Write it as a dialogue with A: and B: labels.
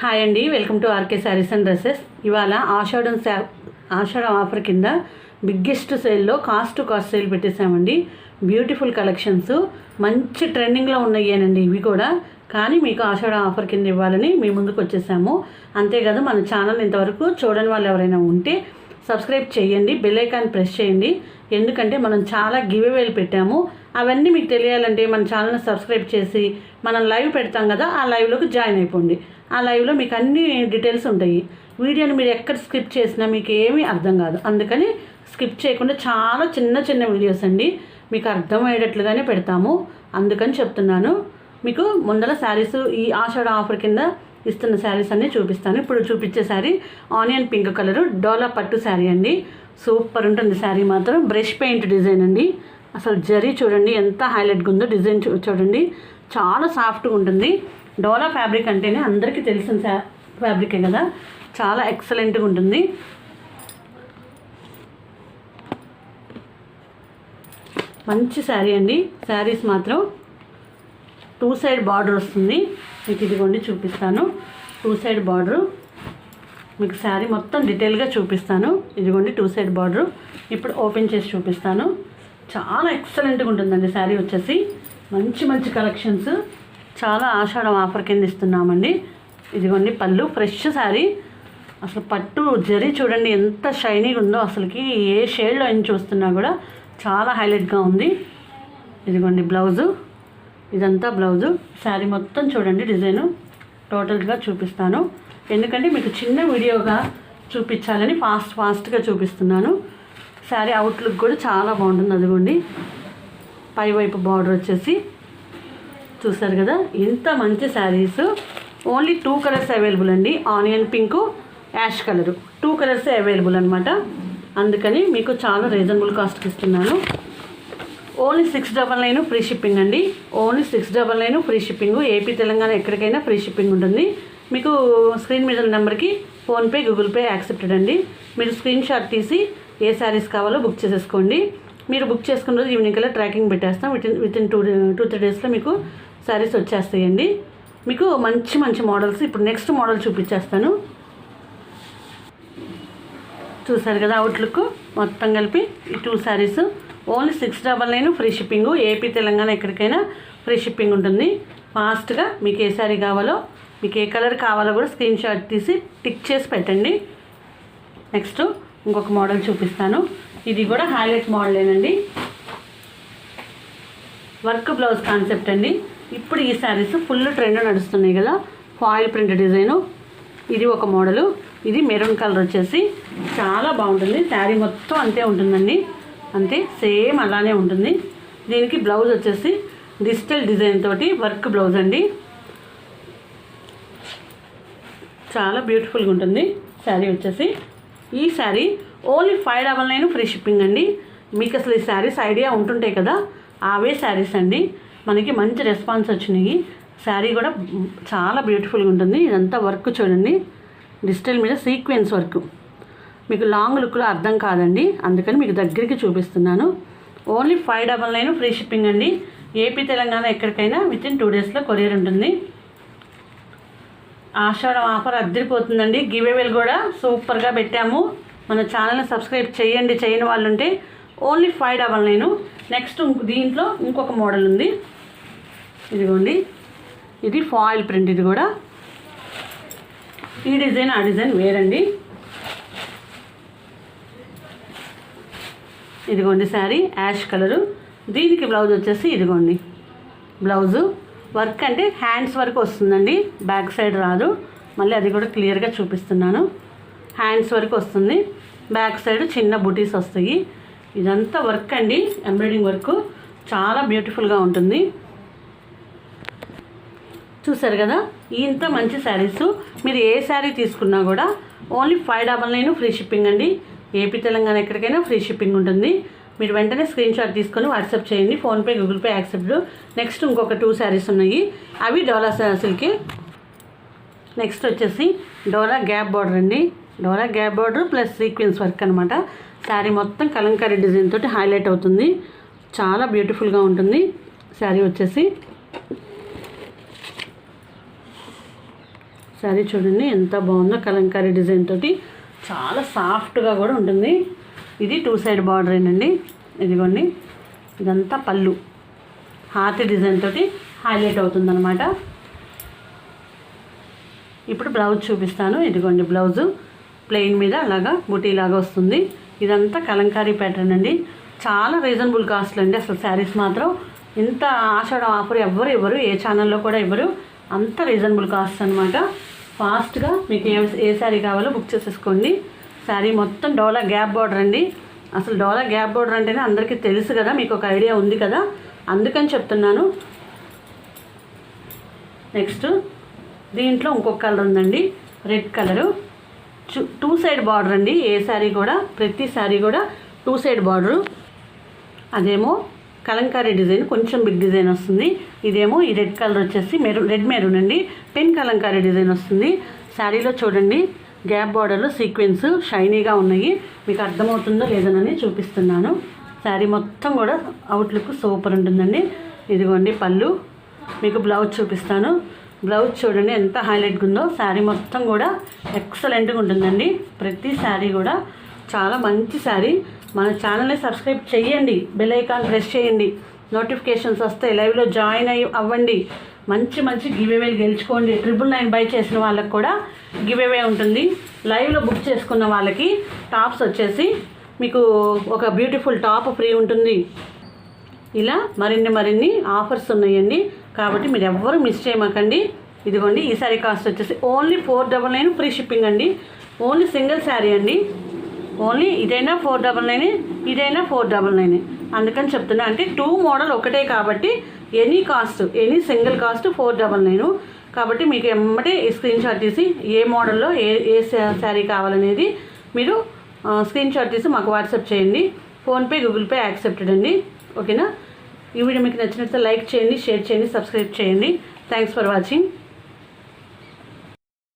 A: Hi అండి welcome to RK saris and dresses ఇవాళ ఆషాఢం శా ఆషాఢం ఆఫర్ కింద బిగ్గెస్ట్ సేల్లో కాస్ట్ టు కాస్ట్ సేల్ పెట్టేశామండి. బ్యూటిఫుల్ కలెక్షన్స్ మంచి ట్రెండింగ్లో ఉన్నాయేనండి ఇవి కూడా. కానీ మీకు ఆషాఢం ఆఫర్ కింద ఇవ్వాలని మీ ముందుకు వచ్చేసాము. అంతేకాదు మన ఛానల్ ఇంతవరకు చూడని వాళ్ళు ఎవరైనా ఉంటే సబ్స్క్రైబ్ చేయండి బెల్ ఐకాన్ ప్రెస్ చేయండి. ఎందుకంటే మనం చాలా గివ్ అవేలు పెట్టాము. అవన్నీ మీకు తెలియాలంటే మన ఛానల్ని సబ్స్క్రైబ్ చేసి మనం లైవ్ పెడతాం కదా ఆ లైవ్లోకి జాయిన్ అయిపోండి. ఆ లైవ్లో మీకు అన్ని డీటెయిల్స్ ఉంటాయి. వీడియోని మీరు ఎక్కడ స్కిప్ చేసినా మీకు ఏమీ అర్థం కాదు. అందుకని స్కిప్ చేయకుండా చాలా చిన్న చిన్న వీడియోస్ అండి. మీకు అర్థమయ్యేటట్లుగానే పెడతాము. అందుకని చెప్తున్నాను. మీకు ముందర శారీస్ ఈ ఆషాఢ ఆఫర్ కింద ఇస్తున్న శారీస్ అన్నీ చూపిస్తాను. ఇప్పుడు చూపించే శారీ ఆనియన్ పింక్ కలరు డోలా పట్టు శారీ అండి. సూపర్ ఉంటుంది శారీ మాత్రం. బ్రష్ పెయింట్ డిజైన్ అండి. అసలు జరీ చూడండి ఎంత హైలైట్గా ఉందో డిజైన్ చూ చూడండి. చాలా సాఫ్ట్గా ఉంటుంది. డోలా ఫ్యాబ్రిక్ అంటేనే అందరికీ తెలిసిన ఫ్యాబ్రికే కదా. చాలా ఎక్సలెంట్గా ఉంటుంది. మంచి శారీ అండి. శారీస్ మాత్రం టూ సైడ్ బార్డర్ వస్తుంది. మీకు ఇదిగోండి చూపిస్తాను. Two side border. మీకు శారీ మొత్తం డీటెయిల్గా చూపిస్తాను. ఇదిగోండి టూ సైడ్ బార్డరు. ఇప్పుడు ఓపెన్ చేసి చూపిస్తాను. చాలా ఎక్సలెంట్గా ఉంటుందండి శారీ వచ్చేసి. మంచి మంచి కలెక్షన్స్ చాలా ఆషాఢం ఆఫర్ కింద ఇస్తున్నామండి. ఇదిగోండి పళ్ళు ఫ్రెష్ శారీ. అసలు పట్టు జరి చూడండి ఎంత షైనీగా ఉందో అసలుకి ఏ షేడ్లో అయిన చూస్తున్నా కూడా చాలా హైలైట్గా ఉంది. ఇదిగోండి బ్లౌజు ఇదంతా బ్లౌజు శారీ మొత్తం చూడండి డిజైను. టోటల్గా చూపిస్తాను. ఎందుకంటే మీకు చిన్న వీడియోగా చూపించాలని ఫాస్ట్ ఫాస్ట్గా చూపిస్తున్నాను. శారీ అవుట్లుక్ కూడా చాలా బాగుంటుంది అదిగోండి. పై వైపు బార్డర్ వచ్చేసి చూసారు కదా ఇంత మంచి saris only two colours available అండి onion pink ash colour two colours available అనమాట అందుకని మీకు చాలా రీజనబుల్ కాస్ట్కి ఇస్తున్నాను. Only six double nine free shipping అండి. Only six double nine free shipping AP Telangana ఎక్కడికైనా ఫ్రీ షిప్పింగ్ ఉంటుంది. మీకు స్క్రీన్ మీద నెంబర్కి ఫోన్పే గూగుల్ పే యాక్సెప్టెడ్ అండి. మీరు స్క్రీన్ షాట్ తీసి ఏ శారీస్ కావాలో బుక్ చేసేసుకోండి. మీరు బుక్ చేసుకున్న రోజు ఈవినింగ్ కల్లా ట్రాకింగ్ పెట్టేస్తాం. With with in two two three డేస్లో మీకు శారీస్ వచ్చేస్తాయండి. మీకు మంచి మంచి మోడల్స్ ఇప్పుడు నెక్స్ట్ మోడల్ చూపించేస్తాను. చూసారు కదా అవుట్లుక్ మొత్తం కలిపి ఈ two saris only six double nine free shipping AP Telangana ఎక్కడికైనా ఫ్రీ షిప్పింగ్ ఉంటుంది. ఫాస్ట్గా మీకు ఏ శారీ కావాలో మీకు ఏ కలర్ కావాలో కూడా స్క్రీన్ షాట్ తీసి టిక్ చేసి పెట్టండి. నెక్స్ట్ ఇంకొక మోడల్ చూపిస్తాను. ఇది కూడా హైలైట్ మోడలేనండి వర్క్ బ్లౌజ్ కాన్సెప్ట్ అండి. ఇప్పుడు ఈ శారీస్ ఫుల్ ట్రెండ్ నడుస్తున్నాయి కదా. ఫాయిల్ ప్రింట్ డిజైను ఇది ఒక మోడలు ఇది మెరూన్ కలర్ వచ్చేసి చాలా బాగుంటుంది. శారీ మొత్తం అంతే ఉంటుందండి. అంతే సేమ్ అలానే ఉంటుంది. దీనికి బ్లౌజ్ వచ్చేసి డిజిటల్ డిజైన్ తోటి వర్క్ బ్లౌజ్ అండి. చాలా బ్యూటిఫుల్గా ఉంటుంది. శారీ వచ్చేసి ఈ sari only five double nine free shipping అండి. మీకు అసలు ఈ శారీస్ ఐడియా ఉంటుంటాయి కదా అవే శారీస్ అండి. మనకి మంచి రెస్పాన్స్ వచ్చినాయి. శారీ కూడా చాలా బ్యూటిఫుల్గా ఉంటుంది. ఇదంతా వర్క్ చూడండి. డిజిటల్ మీద సీక్వెన్స్ వర్క్ మీకు లాంగ్ లుక్లో అర్థం కాదండి. అందుకని మీకు దగ్గరికి చూపిస్తున్నాను. Only five double nine free shipping అండి. ఏపీ తెలంగాణ ఎక్కడికైనా విత్ ఇన్ టూ డేస్లో కొరియర్ ఉంటుంది. ఆషాఢం ఆఫర్ అద్దరిపోతుందండి. గివేవేలు కూడా సూపర్గా పెట్టాము. మన ఛానల్ని సబ్స్క్రైబ్ చేయండి. చేయని వాళ్ళు ఉంటే ఓన్లీ ఫైవ్ డబల్ నేను నెక్స్ట్ దీంట్లో ఇంకొక మోడల్ ఉంది. ఇదిగోండి. ఇది ఫాయిల్ ప్రింట్ ఇది కూడా. ఈ డిజైన్ ఆ డిజైన్ వేరండి. ఇదిగోండి శారీ యాష్ కలరు. దీనికి బ్లౌజ్ వచ్చేసి ఇదిగోండి. బ్లౌజు. వర్క్ అంటే హ్యాండ్స్ వరకు వస్తుందండి. బ్యాక్ సైడ్ రాదు. మళ్ళీ అది కూడా క్లియర్గా చూపిస్తున్నాను. హ్యాండ్స్ వరకు వస్తుంది. బ్యాక్ సైడ్ చిన్న బుటీస్ వస్తాయి. ఇదంతా వర్క్ అండి. Embroidering work. చాలా బ్యూటిఫుల్గా ఉంటుంది. చూసారు కదా? ఇంత మంచి శారీస్. మీరు ఏ శారీ తీసుకున్నా కూడా only five double nine free shipping అండి. ఏపీ తెలంగాణ ఎక్కడికైనా ఫ్రీ షిప్పింగ్ ఉంటుంది. మీరు వెంటనే స్క్రీన్ షాట్ తీసుకొని వాట్సాప్ చేయండి PhonePe Google pay accept next ఇంకొక టూ శారీస్ ఉన్నాయి. అవి డోలా సిల్కి నెక్స్ట్ వచ్చేసి డోలా గ్యాప్ బార్డర్ అండి. డోలా gap border plus sequence work అనమాట శారీ మొత్తం కలంకారీ డిజైన్ తోటి హైలైట్ అవుతుంది. చాలా బ్యూటిఫుల్గా ఉంటుంది. శారీ వచ్చేసి. శారీ చూడండి ఎంత బాగుందో కలంకారీ డిజైన్ తోటి. చాలా సాఫ్ట్గా కూడా ఉంటుంది. ఇది టూ సైడ్ బార్డర్ అండి ఇదిగోండి. ఇదంతా పళ్ళు. హార్ట్ డిజైన్ తోటి హైలైట్ అవుతుందన్నమాట. ఇప్పుడు బ్లౌజ్ చూపిస్తాను. ఇదిగోండి బ్లౌజు. ప్లెయిన్ మీద అలాగా బుటీలాగా వస్తుంది. ఇదంతా కలంకారీ ప్యాటర్న్ అండి చాలా రీజనబుల్ కాస్ట్లు అండి అసలు శారీస్ మాత్రం ఇంత ఆషాఢం ఆఫర్ ఎవ్వరు ఇవ్వరు. ఏ ఛానల్లో కూడా ఇవ్వరు. అంత రీజనబుల్ కాస్ట్ అనమాట ఫాస్ట్గా మీకు ఏ ఏ శారీ కావాలో బుక్ చేసేసుకోండి. శారీ మొత్తం డోలా గ్యాప్ బార్డర్ అండి. అసలు డోలా గ్యాప్ బార్డర్ అంటేనే అందరికీ తెలుసు కదా మీకు ఒక ఐడియా ఉంది కదా. అందుకని చెప్తున్నాను. నెక్స్ట్ దీంట్లో ఇంకొక కలర్ ఉందండి red colour. Two side border అండి ఏ శారీ కూడా ప్రతి శారీ కూడా టూ సైడ్ బార్డరు. అదేమో కలంకారీ డిజైన్ కొంచెం బిగ్ డిజైన్ వస్తుంది. ఇదేమో ఈ రెడ్ కలర్ వచ్చేసి మెరూన్ రెడ్ మెరూన్ అండి పెన్ కలంకారీ డిజైన్ వస్తుంది. శారీలో చూడండి. గ్యాప్ బార్డర్లో సీక్వెన్స్ షైనీగా ఉన్నాయి. మీకు అర్థమవుతుందో లేదనని చూపిస్తున్నాను. శారీ మొత్తం కూడా అవుట్లుక్ సూపర్ ఉంటుందండి. ఇదిగోండి పళ్ళు. మీకు బ్లౌజ్ చూపిస్తాను. బ్లౌజ్ చూడండి ఎంత హైలైట్గా ఉందో. శారీ మొత్తం కూడా ఎక్సలెంట్గా ఉంటుందండి. ప్రతి శారీ కూడా చాలా మంచి శారీ. మన ఛానల్ని సబ్స్క్రైబ్ చేయండి. బెల్ ఐకాన్ ప్రెస్ చేయండి. నోటిఫికేషన్స్ వస్తాయి లైవ్లో జాయిన్ అయ్యి అవ్వండి. మంచి మంచి గివ్ గెలుచుకోండి. ట్రిపుల్ నైన్ బై చేసిన వాళ్ళకి కూడా గివ్ అవే ఉంటుంది. లైవ్లో బుక్ చేసుకున్న వాళ్ళకి టాప్స్ వచ్చేసి మీకు ఒక బ్యూటిఫుల్ టాప్ ఫ్రీ ఉంటుంది. ఇలా మరిన్ని మరిన్ని ఆఫర్స్ ఉన్నాయండి. కాబట్టి మీరు ఎవ్వరూ మిస్ చేయమాకండి. ఇదిగోండి ఈ శారీ కాస్ట్ వచ్చేసి only four double nine free shipping అండి. ఓన్లీ సింగిల్ శారీ అండి. ఓన్లీ ఇదైనా ఫోర్ డబల్ నైన్ ఇదైనా ఫోర్ డబల్ నైన్ అందుకని చెప్తున్నా అంటే టూ మోడల్ ఒకటే కాబట్టి any cost any single cost four double nine. కాబట్టి మీకు ఎమ్మటే స్క్రీన్ షాట్ తీసి ఏ మోడల్లో ఏ ఏ శారీ కావాలనేది మీరు స్క్రీన్ షాట్ తీసి మాకు వాట్సాప్ చేయండి. ఫోన్పే గూగుల్ పే యాక్సెప్టెడ్ అండి. ఓకేనా? ఈ వీడియో మీకు నచ్చినట్లయితే లైక్ చేయండి షేర్ చేయండి సబ్స్క్రైబ్ చేయండి. Thanks for watching.